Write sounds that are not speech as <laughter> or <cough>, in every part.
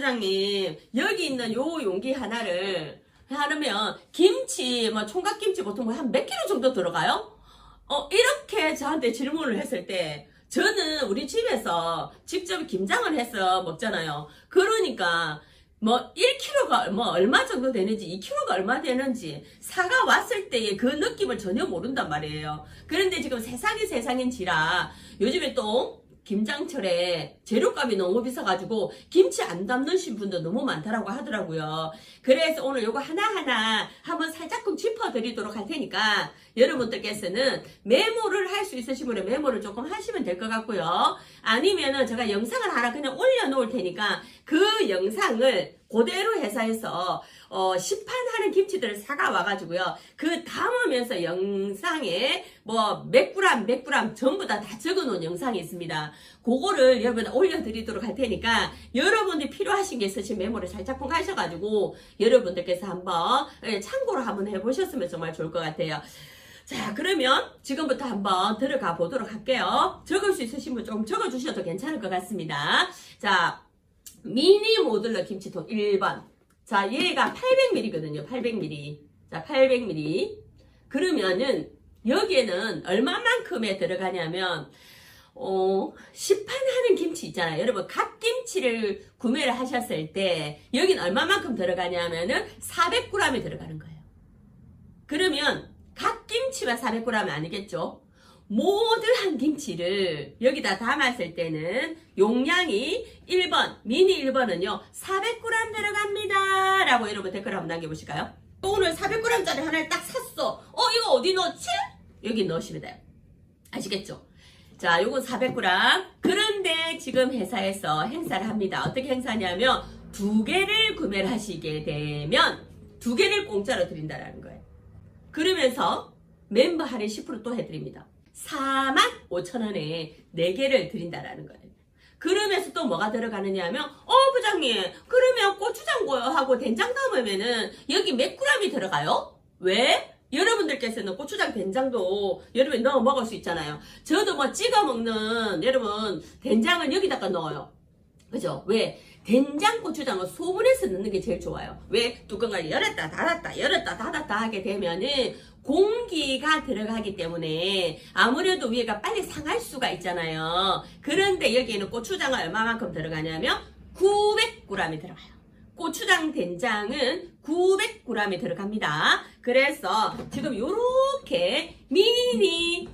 부장님 여기 있는 요 용기 하나를 하려면 김치 뭐 총각김치 보통 뭐한몇 킬로 정도 들어가요? 어 이렇게 저한테 질문을 했을 때 저는 우리 집에서 직접 김장을 해서 먹잖아요. 그러니까 뭐 1kg가 뭐 얼마 정도 되는지 2kg가 얼마 되는지 사가 왔을 때의 그 느낌을 전혀 모른단 말이에요. 그런데 지금 세상이 세상인지라 요즘에 또 김장철에 재료값이 너무 비싸가지고 김치 안 담는 분도 너무 많다라고 하더라고요. 그래서 오늘 요거 하나하나 한번 살짝끔 짚어드리도록 할 테니까 여러분들께서는 메모를 할 수 있으시면 메모를 조금 하시면 될 것 같고요. 아니면은 제가 영상을 하나 그냥 올려놓을 테니까 그 영상을 그대로 회사에서 어, 시판하는 김치들을 사가 와가지고요. 그 담으면서 영상에 뭐몇 그램 전부 다 다 적어놓은 영상이 있습니다. 그거를 여러분 올려드리도록 할 테니까 여러분들이 필요하신 게 있으신 메모를 살짝 하셔가지고 여러분들께서 한번 예, 참고로 한번 해보셨으면 정말 좋을 것 같아요. 자, 그러면 지금부터 한번 들어가 보도록 할게요. 적을 수 있으신 분 좀 적어주셔도 괜찮을 것 같습니다. 자, 미니 모듈러 김치통 1번. 자, 얘가 800ml거든요. 800ml. 자, 800ml. 그러면은 여기에는 얼마만큼에 들어가냐면 어, 시판하는 김치 있잖아요. 여러분, 갓김치를 구매를 하셨을 때, 여긴 얼마만큼 들어가냐면은 400g이 들어가는 거예요. 그러면, 갓김치만 400g 아니겠죠? 모든 김치를 여기다 담았을 때는 용량이 1번, 미니 1번은요, 400g 들어갑니다. 라고 여러분 댓글 한번 남겨보실까요? 또 오늘 400g짜리 하나를 딱 샀어. 어, 이거 어디 넣지? 여기 넣으시면 돼요. 아시겠죠? 자, 요건 400g. 그런데 지금 회사에서 행사를 합니다. 어떻게 행사냐면, 두 개를 구매를 하시게 되면, 두 개를 공짜로 드린다라는 거예요. 그러면서 멤버 할인 10%또 해드립니다. 4만 5천 원에 4개를 드린다라는 거예요. 그러면서 또 뭐가 들어가느냐 하면, 어, 부장님, 그러면 고추장하고 된장 담으면은 여기 몇 g이 들어가요? 왜? 여러분들께서는 고추장 된장도 여러분 넣어 먹을 수 있잖아요. 저도 뭐 찍어 먹는 여러분 된장을 여기다가 넣어요. 그죠? 왜? 된장 고추장은 소분해서 넣는 게 제일 좋아요. 왜? 뚜껑을 열었다 닫았다 열었다 닫았다 하게 되면은 공기가 들어가기 때문에 아무래도 위에가 빨리 상할 수가 있잖아요. 그런데 여기에는 고추장을 얼마만큼 들어가냐면 900g이 들어가요. 고추장 된장은 900g이 들어갑니다. 그래서 지금 요렇게 미니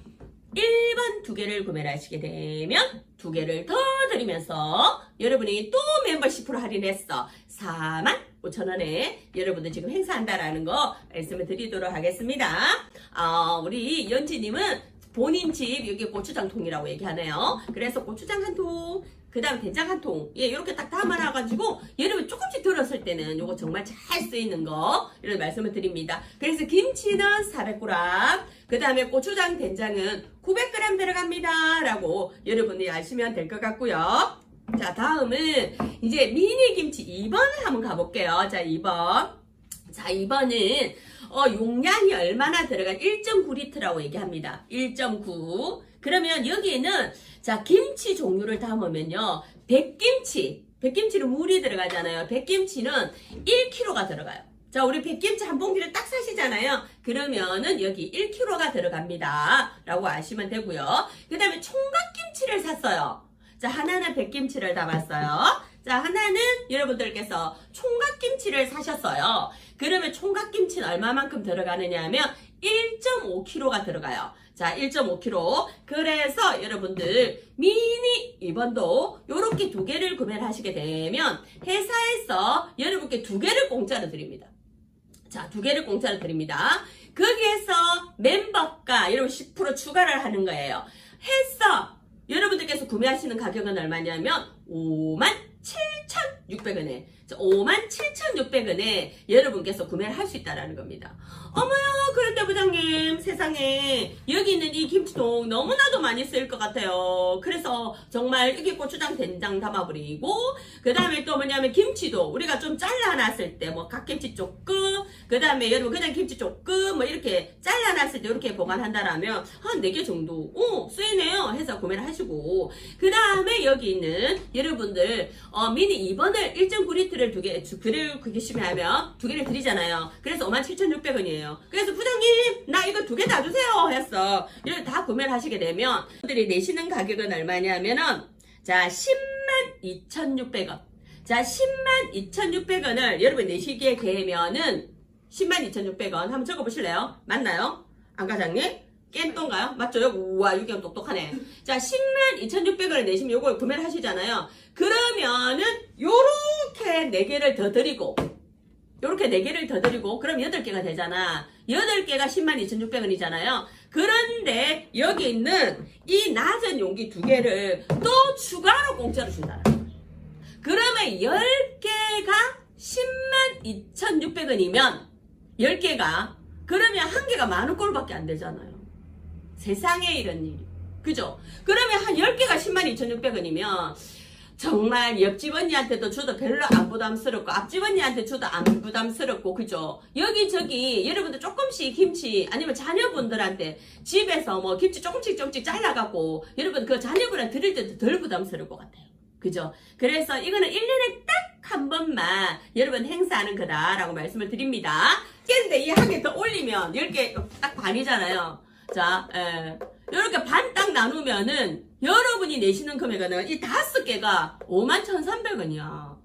1번 두 개를 구매를 하시게 되면 두 개를 더 드리면서 여러분이 또 멤버 10% 할인했어. 4만 5천원에 여러분들 지금 행사한다라는 거 말씀을 드리도록 하겠습니다. 어, 우리 연지님은 본인 집 여기 고추장 통이라고 얘기하네요. 그래서 고추장 한 통, 그 다음 된장 한 통, 예, 이렇게 딱 담아놔가지고, 여러분 조금씩 들었을 때는 요거 정말 잘 쓰이는 거, 이런 말씀을 드립니다. 그래서 김치는 400g, 그 다음에 고추장 된장은 900g 들어갑니다. 라고 여러분이 아시면 될 것 같고요. 자, 다음은 이제 미니 김치 2번을 한번 가볼게요. 자, 2번. 자, 2번은 어, 용량이 얼마나 들어가? 1.9리터라고 얘기합니다. 1.9. 그러면 여기에는 자, 김치 종류를 담으면요. 백김치. 백김치는 물이 들어가잖아요. 백김치는 1kg가 들어가요. 자, 우리 백김치 한 봉지를 딱 사시잖아요. 그러면은 여기 1kg가 들어갑니다. 라고 아시면 되고요. 그 다음에 총각김치를 샀어요. 자, 하나는 백김치를 담았어요. 자, 하나는 여러분들께서 총각김치를 사셨어요. 그러면 총각김치는 얼마만큼 들어가느냐 하면 1.5kg가 들어가요. 자, 1.5kg. 그래서 여러분들 미니 2번도 이렇게 두 개를 구매를 하시게 되면 회사에서 여러분께 두 개를 공짜로 드립니다. 자, 두 개를 공짜로 드립니다. 거기에서 멤버가 여러분 10% 추가를 하는 거예요. 해서 여러분들께서 구매하시는 가격은 얼마냐면 57,600원에 57,600원에 여러분께서 구매를 할 수 있다라는 겁니다. 어머요, 그런데 부장님 세상에 여기 있는 이 김치통 너무나도 많이 쓰일 것 같아요. 그래서 정말 여기 고추장 된장 담아버리고 그 다음에 또 뭐냐면 김치도 우리가 좀 잘라놨을 때 뭐 갓김치 조금 그 다음에 여러분 그냥 김치 조금 뭐 이렇게 잘라놨을 때 이렇게 보관한다라면 한 4개 정도 어 쓰이네요 해서 구매를 하시고 그 다음에 여기 있는 여러분들 어, 미니 2번을 1.9리터를 두 개, 두 개를 계시면 하면 두 개를 드리잖아요. 그래서 57,600원이에요. 그래서 부장님, 나 이거 두 개 다 주세요. 했어. 이걸 다 구매를 하시게 되면, 분들이 내시는 가격은 얼마냐면은, 자, 10만 2,600원. 자, 10만 2,600원을 여러분 내시기에 되면은, 10만 2,600원. 한번 적어보실래요? 맞나요? 안 과장님? 깬똥가요? 맞죠? 우와, 유경 똑똑하네. 자, 10만 2,600원을 내시면 요걸 구매를 하시잖아요. 그러면은 요렇게 4개를 더 드리고 요렇게 4개를 더 드리고 그럼 8개가 되잖아. 8개가 102,600원이잖아요. 그런데 여기 있는 이 낮은 용기 2개를 또 추가로 공짜로 준다 그러면 10개가 102,600원이면 10개가 그러면 한 개가 만원 꼴밖에 안 되잖아요. 세상에 이런 일이. 그죠? 그러면 한 10개가 102,600원이면 정말 옆집 언니한테도 줘도 별로 안 부담스럽고 앞집 언니한테 줘도 안 부담스럽고 그죠? 여기저기 여러분들 조금씩 김치 아니면 자녀분들한테 집에서 뭐 김치 조금씩 조금씩 잘라갖고 여러분 그 자녀분한테 드릴 때도 덜 부담스러울 것 같아요. 그죠? 그래서 이거는 1년에 딱 한 번만 여러분 행사하는 거다라고 말씀을 드립니다. 근데 이 한 개 더 올리면 10개 딱 반이잖아요. 자, 예. 이렇게 반 딱 나누면은 여러분이 내시는 금액은 이 다섯 개가 51,300원이야.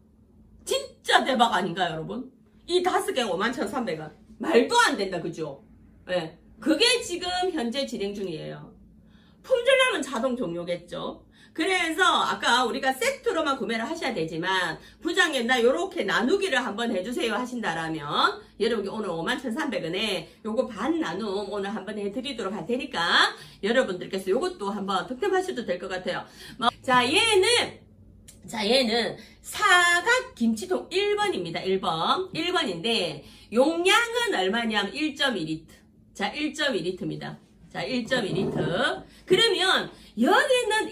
진짜 대박 아닌가요, 여러분? 이 다섯 개가 51,300원. 말도 안 된다, 그죠? 예. 그게 지금 현재 진행 중이에요. 자동 종료겠죠? 그래서 아까 우리가 세트로만 구매를 하셔야 되지만 부장님 나 요렇게 나누기를 한번 해주세요 하신다라면 여러분이 오늘 51,300원에 요거 반 나눔 오늘 한번 해드리도록 할 테니까 여러분들께서 요것도 한번 득템하셔도 될 것 같아요. 뭐, 자 얘는 자 얘는 사각 김치통 1번입니다. 1번 1번인데 용량은 얼마냐면 1.2리터 자 1.2리터입니다. 자 1.2리터. 그러면 여기는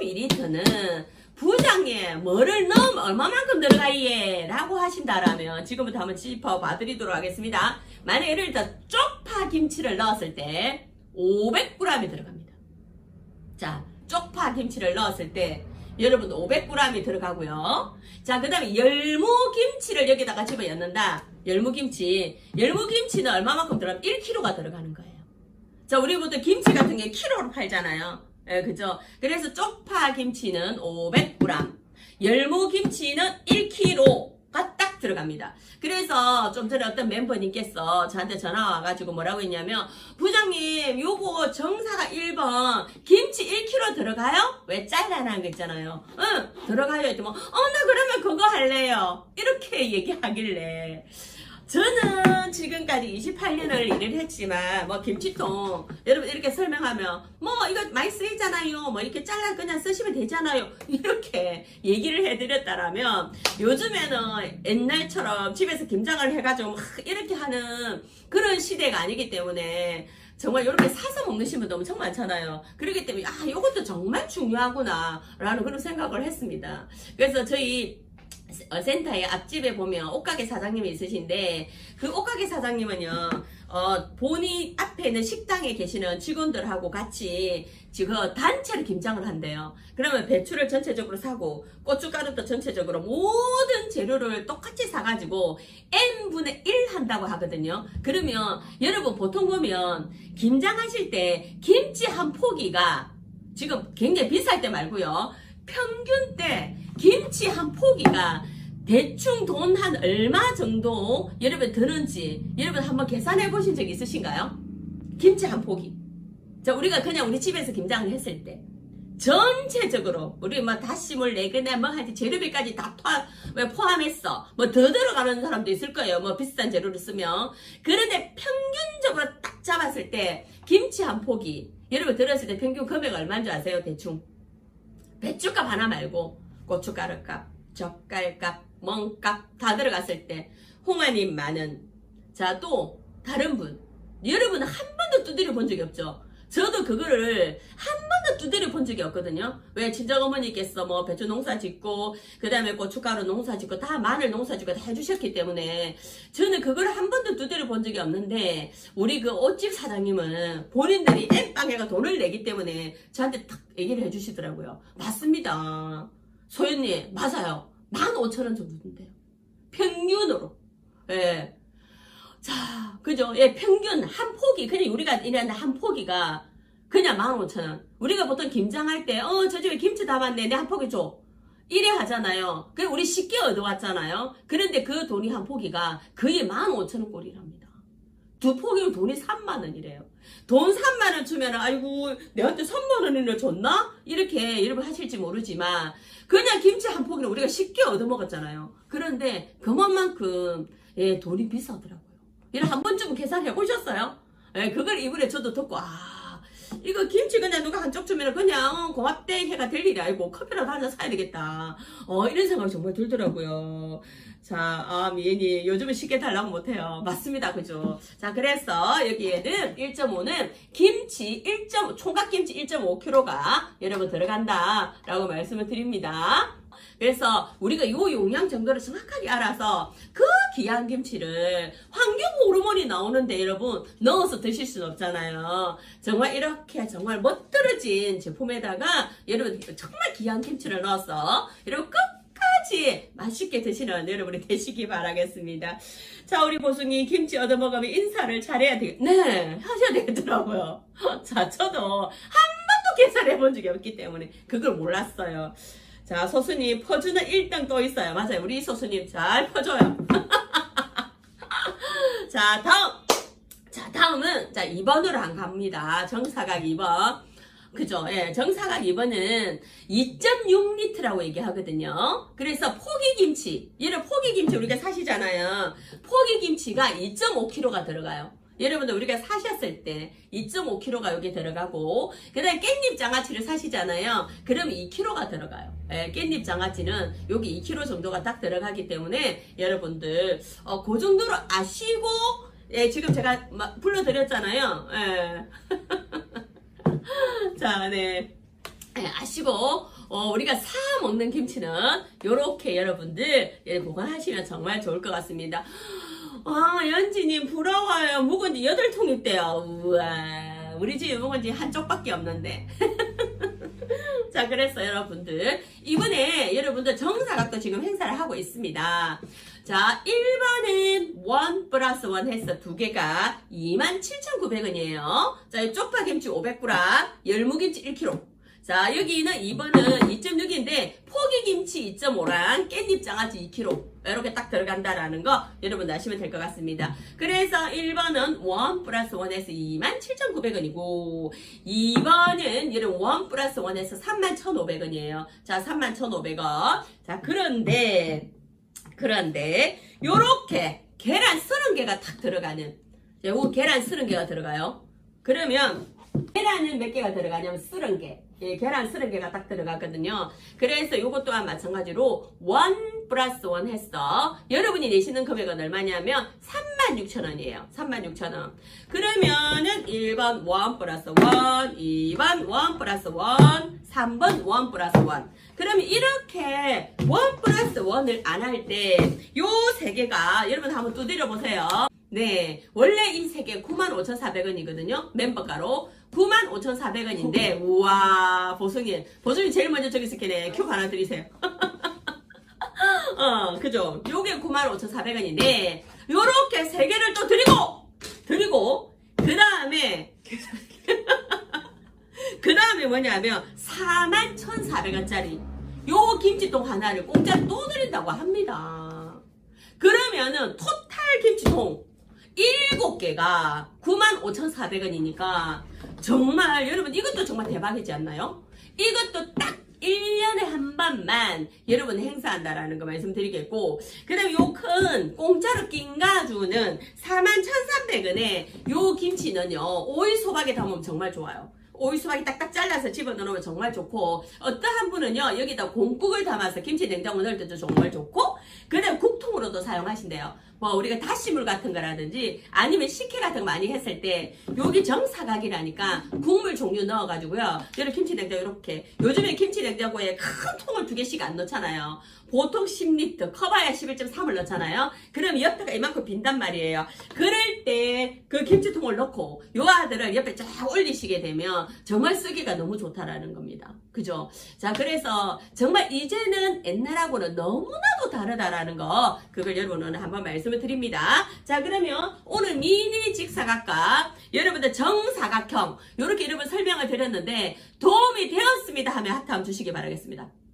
1.2리터는 부장님 뭐를 넣으면 얼마만큼 들어가예 라고 하신다라면 지금부터 한번 짚어 봐 드리도록 하겠습니다. 만약 예를 들어 쪽파 김치를 넣었을 때 500g이 들어갑니다. 자 쪽파 김치를 넣었을 때 여러분 500g이 들어가고요. 자 그 다음에 열무김치를 여기다가 집어 넣는다. 열무김치. 열무김치는 얼마만큼 들어가면 1kg가 들어가는 거예요 자, 우리 보통 김치 같은 게 키로로 팔잖아요. 예, 그죠? 그래서 쪽파 김치는 500g, 열무 김치는 1kg가 딱 들어갑니다. 그래서 좀 전에 어떤 멤버님께서 저한테 전화 와가지고 뭐라고 했냐면, 부장님, 요거 정사가 1번, 김치 1kg 들어가요? 왜 잘라난 거 있잖아요. 응, 들어가요. 했더니 뭐, 어, 나 그러면 그거 할래요. 이렇게 얘기하길래. 저는 지금까지 28년을 일을 했지만 뭐 김치통 여러분 이렇게 설명하면 뭐 이거 많이 쓰이잖아요 뭐 이렇게 잘라 그냥 쓰시면 되잖아요 <laughs> 이렇게 얘기를 해드렸다라면 요즘에는 옛날처럼 집에서 김장을 해가지고 막 이렇게 하는 그런 시대가 아니기 때문에 정말 이렇게 사서 먹는 분도 엄청 많잖아요. 그렇기 때문에 아 이것도 정말 중요하구나 라는 그런 생각을 했습니다. 그래서 저희 어, 센터의 앞집에 보면 옷가게 사장님이 있으신데 그 옷가게 사장님은요 어, 본인 앞에 있는 식당에 계시는 직원들하고 같이 지금 단체로 김장을 한대요. 그러면 배추를 전체적으로 사고 고춧가루도 전체적으로 모든 재료를 똑같이 사가지고 n분의 1 한다고 하거든요. 그러면 여러분 보통 보면 김장하실 때 김치 한 포기가 지금 굉장히 비쌀 때 말고요. 평균 때 김치 한 포기가 대충 돈 한 얼마 정도 여러분 드는지 여러분 한번 계산해 보신 적 있으신가요? 김치 한 포기. 자, 우리가 그냥 우리 집에서 김장을 했을 때 전체적으로 우리 뭐 다시물 내거나 뭐 하지 재료비까지 다 포함, 왜 포함했어. 뭐 더 들어가는 사람도 있을 거예요. 뭐 비싼 재료를 쓰면. 그런데 평균적으로 딱 잡았을 때 김치 한 포기 여러분 들었을 때 평균 금액 얼마인 줄 아세요? 대충. 배추값 하나 말고 고춧가루값, 젓갈값, 멍값 다 들어갔을 때 홍아님 만원. 자또 다른 분 여러분은 한 번도 두드려 본 적이 없죠. 저도 그거를 한 번도 두드려 본 적이 없거든요. 왜 친정 어머니께서 뭐 배추 농사 짓고 그 다음에 고춧가루 농사 짓고 다 마늘 농사 짓고 다 해주셨기 때문에 저는 그걸 한 번도 두드려 본 적이 없는데 우리 그 옷집 사장님은 본인들이 엠빵해가 돈을 내기 때문에 저한테 딱 얘기를 해주시더라고요. 맞습니다. 소연님 맞아요. 15,000원 정도 든대요. 평균으로. 예. 자, 그죠? 예, 평균 한 포기, 그냥 우리가 일하는 한 포기가 그냥 15,000원. 우리가 보통 김장할 때, 어, 저 집에 김치 담았네. 내 한 포기 줘. 이래 하잖아요. 그래, 우리 쉽게 얻어왔잖아요. 그런데 그 돈이 한 포기가 거의 15,000원 꼴이랍니다. 두 포기면 돈이 3만원이래요. 돈 3만원 주면, 아이고, 내한테 3만원이나 줬나? 이렇게 여러분 하실지 모르지만, 그냥 김치 한 포기는 우리가 쉽게 얻어먹었잖아요. 그런데 그만큼, 예, 돈이 비싸더라고요. 이런 한 번쯤 계산해 보셨어요? 예, 그걸 이번에 저도 듣고 아 이거 김치 그냥 누가 한쪽 주면 그냥 어, 고맙대 해가 될 일이 아니고 커피라도 한 잔 사야 되겠다. 어 이런 생각이 정말 들더라고요. 자, 아, 미애니, 요즘은 쉽게 달라고 못해요. 맞습니다. 그죠? 자, 그래서 여기에는 1.5는 김치 1.5, 총각김치 1.5kg가 여러분 들어간다. 라고 말씀을 드립니다. 그래서 우리가 요 용량 정도를 정확하게 알아서 그 귀한 김치를 환경 호르몬이 나오는데 여러분 넣어서 드실 수는 없잖아요. 정말 이렇게 정말 멋들어진 제품에다가 여러분 정말 귀한 김치를 넣어서 여러분 끝까지 맛있게 드시는 여러분이 되시기 바라겠습니다. 자 우리 보승이 김치 얻어먹으면 인사를 잘해야 되겠 네 하셔야 되겠더라고요. <laughs> 자 저도 한 번도 계산해 본 적이 없기 때문에 그걸 몰랐어요. 자, 소수님, 퍼주는 1등 또 있어요. 맞아요. 우리 소수님 잘 퍼줘요. <laughs> 자, 다음. 자, 다음은, 자, 2번으로 한 갑니다. 정사각 2번. 그죠? 예, 정사각 2번은 2.6리터라고 얘기하거든요. 그래서 포기김치, 얘는 포기김치 우리가 사시잖아요. 포기김치가 2.5kg가 들어가요. 여러분들 우리가 사셨을 때 2.5kg가 여기 들어가고 그 다음에 깻잎 장아찌를 사시잖아요. 그럼 2kg가 들어가요. 예, 깻잎 장아찌는 여기 2kg 정도가 딱 들어가기 때문에 여러분들 어, 그 정도로 아시고 예, 지금 제가 막 불러드렸잖아요. 예. <laughs> 자, 네. 예, 아시고 어, 우리가 사 먹는 김치는 요렇게 여러분들 예, 보관하시면 정말 좋을 것 같습니다. 아, 연지님 부러워요. 묵은 지 8통 있대요. 우와. 우리 집에 묵은 지 한쪽밖에 없는데. <laughs> 자, 그래서 여러분들. 이번에 여러분들 정사각도 지금 행사를 하고 있습니다. 자, 1번은 1 플러스 1 해서 두 개가 27,900원이에요. 자, 이 쪽파김치 500g, 열무김치 1kg. 자, 여기는 2번은 2.6인데 포기김치 2.5랑 깻잎 장아찌 2kg 이렇게 딱 들어간다라는 거 여러분 아시면 될 것 같습니다. 그래서 1번은 1 플러스 1에서 27,900원이고 2번은 여러분 1 플러스 1에서 31,500원이에요. 자, 31,500원. 자, 그런데 그런데 요렇게 계란 30개가 딱 들어가는 자, 요거 계란 30개가 들어가요. 그러면 계란은 몇 개가 들어가냐면 30개. 예, 계란 30개가 딱 들어가거든요. 그래서 요것 또한 마찬가지로 1 플러스 1 했어. 여러분이 내시는 금액은 얼마냐면 36,000원이에요. 36,000원. 그러면은 1번 1 플러스 1, 2번 1 플러스 1, 3번 1 플러스 1. 그러면 이렇게 1 플러스 1을 안 할 때 요 세 개가 여러분 한번 두드려 보세요. 네, 원래 이 세 개 95,400원이거든요. 멤버가로 95,400원인데 우와 보성이 보성이 제일 먼저 저기 있을게네 큐 하나 드리세요. <laughs> 어, 그죠? 요게 95,400원인데 요렇게 세 개를 또 드리고 드리고 그 다음에 <laughs> 그 다음에 뭐냐면 41,400원짜리 요 김치통 하나를 공짜로 또 드린다고 합니다. 그러면은 토탈 김치통 7개가 95,400원이니까 정말 여러분 이것도 정말 대박이지 않나요? 이것도 딱 1년에 한 번만 여러분 행사한다라는 거 말씀드리겠고 그 다음에 요 큰 공짜로 낀 가주는 41,300원에 요 김치는요 오이 소박에 담으면 정말 좋아요 오이 소박이 딱딱 잘라서 집어넣으면 정말 좋고 어떠한 분은요 여기다 공국을 담아서 김치 냉장고 넣을 때도 정말 좋고 그 다음에 국통 통으로도 사용하신대요. 뭐 우리가 다시물 같은 거라든지 아니면 식혜 같은 거 많이 했을 때 여기 정사각이라니까 국물 종류 넣어가지고요. 여기 김치 냉장고 이렇게 요즘에 김치 냉장고에 큰 통을 두 개씩 안 넣잖아요. 보통 10리터 커봐야 11.3을 넣잖아요. 그럼 옆에가 이만큼 빈단 말이에요. 그럴 때 그 김치통을 넣고 요 아들을 옆에 쫙 올리시게 되면 정말 쓰기가 너무 좋다라는 겁니다. 그죠? 자 그래서 정말 이제는 옛날하고는 너무나도 다르다라는 거 그걸 여러분 오늘 한번 말씀 을 드립니다. 자 그러면 오늘 미니 직사각각 여러분들 정사각형 이렇게 여러분 설명을 드렸는데 도움이 되었습니다 하면 하트 한번 주시기 바라겠습니다.